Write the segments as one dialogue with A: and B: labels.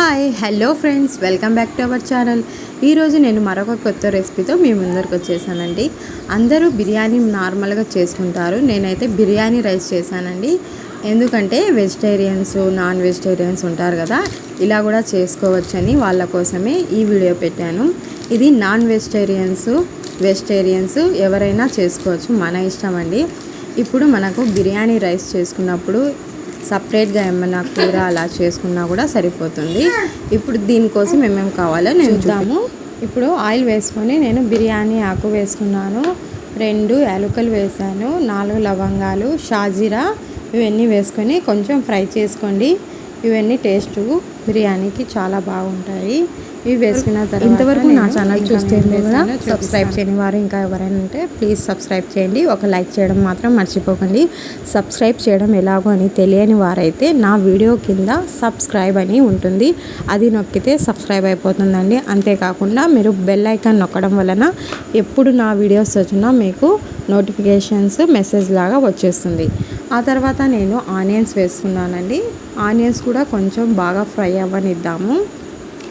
A: Hi hello friends welcome back to our channel. ఈరోజు నేను మరొక కొత్త రెసిపీతో మీ ముందరికి వచ్చేసానండి. అందరూ బిర్యానీ నార్మల్గా చేసుకుంటారు. నేనైతే బిర్యానీ రైస్ చేశానండి. ఎందుకంటే వెజిటేరియన్స్ నాన్ వెజిటేరియన్స్ ఉంటారు కదా ఇలా కూడా చేసుకోవచ్చని వాళ్ళ కోసమే ఈ వీడియో పెట్టాను. ఇది నాన్ వెజిటేరియన్స్ వెజిటేరియన్స్ ఎవరైనా చేసుకోవచ్చు మన ఇష్టం అండి ఇప్పుడు మనకు బిర్యానీ రైస్ చేసుకున్నప్పుడు సపరేట్గా ఏమైనా కూర అలా చేసుకున్నా కూడా సరిపోతుంది. ఇప్పుడు దీనికోసం ఏమేమి కావాలో నేను చూద్దాము. ఇప్పుడు ఆయిల్ వేసుకొని నేను బిర్యానీ ఆకు వేసుకున్నాను. రెండు యాలకులు వేసాను. నాలుగు లవంగాలు షాజీరా ఇవన్నీ వేసుకొని కొంచెం ఫ్రై చేసుకోండి. ఇవన్నీ టేస్ట్. బిర్యానీకి చాలా బాగుంటాయి. ఇవి వేసుకున్న తర్వాత ఇంతవరకు నా ఛానల్ చూస్తే కూడా సబ్స్క్రైబ్ చేయని వారు ఇంకా ఎవరైనా ఉంటే ప్లీజ్ సబ్స్క్రైబ్ చేయండి. ఒక లైక్ చేయడం మాత్రం మర్చిపోకండి. సబ్స్క్రైబ్ చేయడం ఎలాగో అని తెలియని వారైతే నా వీడియో కింద సబ్స్క్రైబ్ అని ఉంటుంది. అది నొక్కితే సబ్స్క్రైబ్ అయిపోతుందండి. అంతేకాకుండా మీరు బెల్ ఐకాన్ నొక్కడం వలన ఎప్పుడు నా వీడియోస్ వచ్చినా మీకు నోటిఫికేషన్స్ మెసేజ్ లాగా వచ్చేస్తుంది. ఆ తర్వాత నేను ఆనియన్స్ వేసుకున్నానండి. ఆనియన్స్ కూడా కొంచెం బాగా ఫ్రై అవ్వనిద్దాము.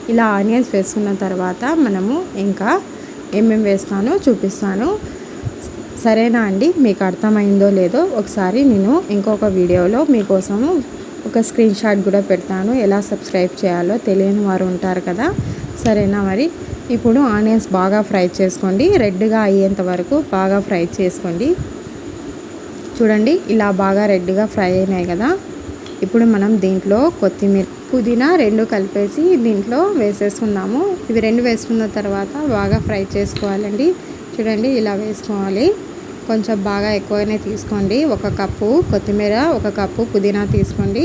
A: ఇలా ఆనియన్స్ వేసుకున్న తర్వాత మనము ఇంకా ఏమేమి వేస్తానో చూపిస్తాను. సరేనా అండి? మీకు అర్థమైందో లేదో ఒకసారి నేను ఇంకొక వీడియోలో మీకోసము ఒక స్క్రీన్ షాట్ కూడా పెడతాను. ఎలా సబ్స్క్రైబ్ చేయాలో తెలియని వారు ఉంటారు కదా? సరేనా మరి? ఇప్పుడు ఆనియన్స్ బాగా ఫ్రై చేసుకోండి. రెడ్గా అయ్యేంత వరకు బాగా ఫ్రై చేసుకోండి. చూడండి ఇలా బాగా రెడ్గా ఫ్రై అయినాయి కదా. ఇప్పుడు మనం దీంట్లో కొత్తిమీర పుదీనా రెండు కలిపేసి దీంట్లో వేసేసుకుందాము. ఇవి రెండు వేసుకున్న తర్వాత బాగా ఫ్రై చేసుకోవాలండి. చూడండి ఇలా వేసుకోవాలి. కొంచెం బాగా ఎక్కువనే తీసుకోండి. ఒక కప్పు కొత్తిమీర ఒక కప్పు పుదీనా తీసుకోండి.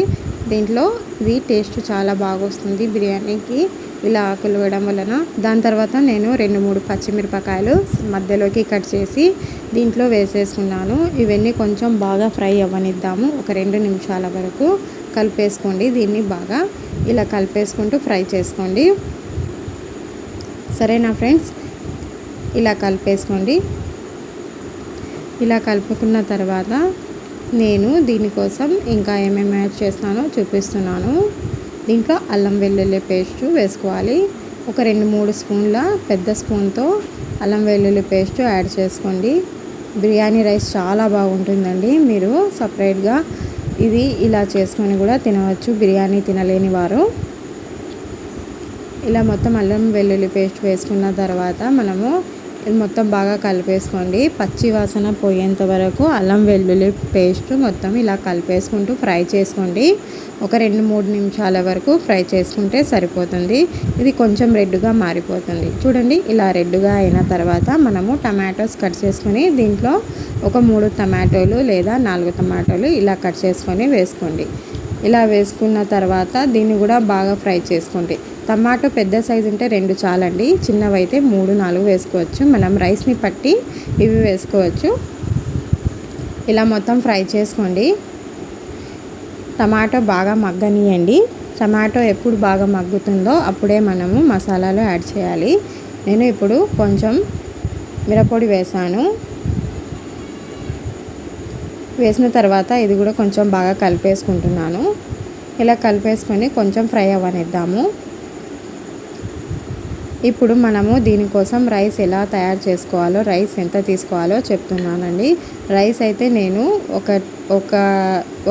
A: దీంట్లో ఇది టేస్ట్ చాలా బాగా వస్తుంది బిర్యానీకి. ఇలా ఆకులు వేయడం వలన దాని తర్వాత నేను రెండు మూడు పచ్చిమిరపకాయలు మధ్యలోకి కట్ చేసి దీంట్లో వేసేసుకున్నాను. ఇవన్నీ కొంచెం బాగా ఫ్రై అవ్వనిద్దాము. ఒక రెండు నిమిషాల వరకు కలిపేసుకోండి. దీన్ని బాగా ఇలా కలిపేసుకుంటూ ఫ్రై చేసుకోండి. సరేనా ఫ్రెండ్స్? ఇలా కలిపేసుకోండి. ఇలా కలుపుకున్న తర్వాత నేను దీనికోసం ఇంకా ఏమేమి యాడ్ చేస్తానో చూపిస్తున్నాను. దీంట్లో అల్లం వెల్లుల్లి పేస్ట్ వేసుకోవాలి. ఒక రెండు మూడు స్పూన్ల పెద్ద స్పూన్తో అల్లం వెల్లుల్లి పేస్ట్ యాడ్ చేసుకోండి. బిర్యానీ రైస్ చాలా బాగుంటుందండి. మీరు సపరేట్గా ఇది ఇలా చేసుకొని కూడా తినవచ్చు. బిర్యానీ తినలేని వారు. ఇలా మొత్తం అల్లం వెల్లుల్లి పేస్ట్ వేసుకున్న తర్వాత మనము ఇది మొత్తం బాగా కలిపేసుకోండి. పచ్చి వాసన పోయేంత వరకు అల్లం వెల్లుల్లి పేస్ట్ మొత్తం ఇలా కలిపేసుకుంటూ ఫ్రై చేసుకోండి. ఒక రెండు మూడు నిమిషాల వరకు ఫ్రై చేసుకుంటే సరిపోతుంది. ఇది కొంచెం రెడ్గా మారిపోతుంది. చూడండి ఇలా రెడ్గా అయిన తర్వాత మనము టమాటోస్ కట్ చేసుకొని దీంట్లో ఒక మూడు టమాటోలు లేదా నాలుగు టమాటోలు ఇలా కట్ చేసుకొని వేసుకోండి. ఇలా వేసుకున్న తర్వాత దీన్ని కూడా బాగా ఫ్రై చేసుకోండి టమాటో పెద్ద సైజు ఉంటే రెండు చాలండి. చిన్నవైతే మూడు నాలుగు వేసుకోవచ్చు. మనం రైస్ని పట్టి ఇవి వేసుకోవచ్చు. ఇలా మొత్తం ఫ్రై చేసుకోండి. టమాటో బాగా మగ్గనియండి. టమాటో ఎప్పుడు బాగా మగ్గుతుందో అప్పుడే మనము మసాలాలు యాడ్ చేయాలి. నేను ఇప్పుడు కొంచెం మిరపొడి వేసాను. వేసిన తర్వాత ఇది కూడా కొంచెం బాగా కలిపేసుకుంటున్నాను. ఇలా కలిపేసుకొని కొంచెం ఫ్రై అవ్వనిద్దాము. ఇప్పుడు మనము దీనికోసం రైస్ ఎలా తయారు చేసుకోవాలో రైస్ ఎంత తీసుకోవాలో చెప్తున్నానండి. రైస్ అయితే నేను ఒక ఒక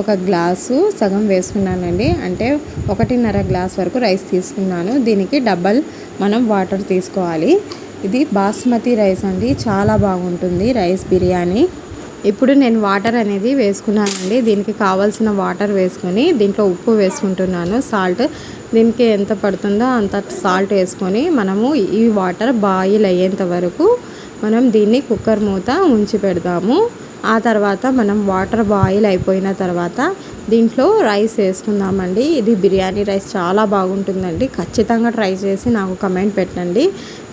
A: ఒక గ్లాసు సగం వేసుకున్నానండి. అంటే ఒకటిన్నర గ్లాస్ వరకు రైస్ తీసుకున్నాను. దీనికి డబల్ మనం వాటర్ తీసుకోవాలి. ఇది బాస్మతి రైస్ అండి. చాలా బాగుంటుంది రైస్ బిర్యానీ. ఇప్పుడు నేను వాటర్ అనేది వేసుకున్నానండి. దీనికి కావాల్సిన వాటర్ వేసుకొని దీంట్లో ఉప్పు వేసుకుంటున్నాను. సాల్ట్ దీనికి ఎంత పడుతుందో అంత సాల్ట్ వేసుకొని మనము ఈ వాటర్ బాయిల్ అయ్యేంత వరకు మనం దీన్ని కుక్కర్ మూత ఉంచి పెడదాము. ఆ తర్వాత మనం వాటర్ బాయిల్ అయిపోయిన తర్వాత దీంట్లో రైస్ వేసుకుందామండి. ఇది బిర్యానీ రైస్ చాలా బాగుంటుందండి. ఖచ్చితంగా ట్రై చేసి నాకు కమెంట్ పెట్టండి.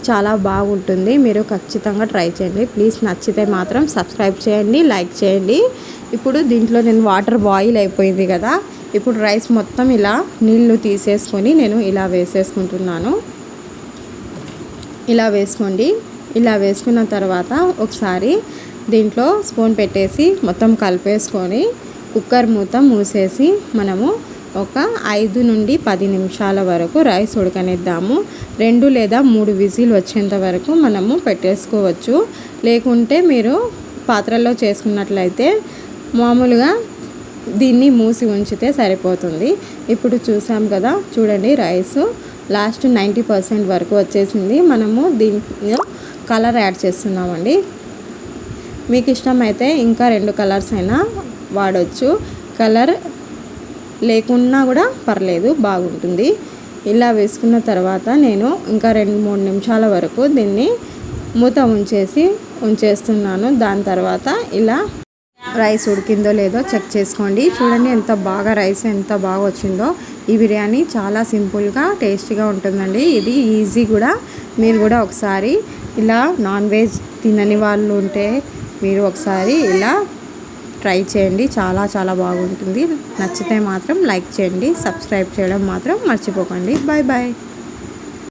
A: చాలా బాగుంటుంది. మీరు ఖచ్చితంగా ట్రై చేయండి. ప్లీజ్ నచ్చితే మాత్రం సబ్స్క్రైబ్ చేయండి లైక్ చేయండి. ఇప్పుడు దీంట్లో నేను వాటర్ బాయిల్ అయిపోయింది కదా. ఇప్పుడు రైస్ మొత్తం ఇలా నీళ్ళు తీసేసుకొని నేను ఇలా వేసేసుకుంటున్నాను. ఇలా వేసుకోండి. ఇలా వేసుకున్న తర్వాత ఒకసారి దీంట్లో స్పూన్ పెట్టేసి మొత్తం కలిపేసుకొని కుక్కర్ మూత మూసేసి మనము ఒక ఐదు నుండి పది నిమిషాల వరకు రైస్ ఉడకనిద్దాము. రెండు లేదా మూడు విజిల్ వచ్చేంత వరకు మనము పెట్టేసుకోవచ్చు. లేకుంటే మీరు పాత్రలో చేసుకున్నట్లయితే మామూలుగా దీన్ని మూసి ఉంచితే సరిపోతుంది. ఇప్పుడు చూసాం కదా చూడండి రైస్ లాస్ట్ నైంటీ పర్సెంట్ వరకు వచ్చేసింది. మనము దీంట్లో కలర్ యాడ్ చేస్తున్నామండి. మీకు ఇష్టమైతే ఇంకా రెండు కలర్స్ అయినా వాడచ్చు. కలర్ లేకున్నా కూడా పర్లేదు బాగుంటుంది. ఇలా వేసుకున్న తర్వాత నేను ఇంకా రెండు మూడు నిమిషాల వరకు దీన్ని మూత ఉంచేసి ఉంచేస్తున్నాను. దాని తర్వాత ఇలా రైస్ ఉడికిందో లేదో చెక్ చేసుకోండి. చూడండి ఎంత బాగా రైస్ ఎంత బాగా వచ్చిందో. ఈ బిర్యానీ చాలా సింపుల్గా టేస్టీగా ఉంటుందండి. ఇది ఈజీ కూడా. మీరు కూడా ఒకసారి ఇలా నాన్ వెజ్ తినని వాళ్ళు ఉంటే మీరు ఒకసారి ఇలా ట్రై చేయండి. చాలా చాలా బాగుంటుంది. నచ్చితే మాత్రం లైక్ చేయండి. సబ్స్క్రైబ్ చేయడం మాత్రం మర్చిపోకండి. Bye bye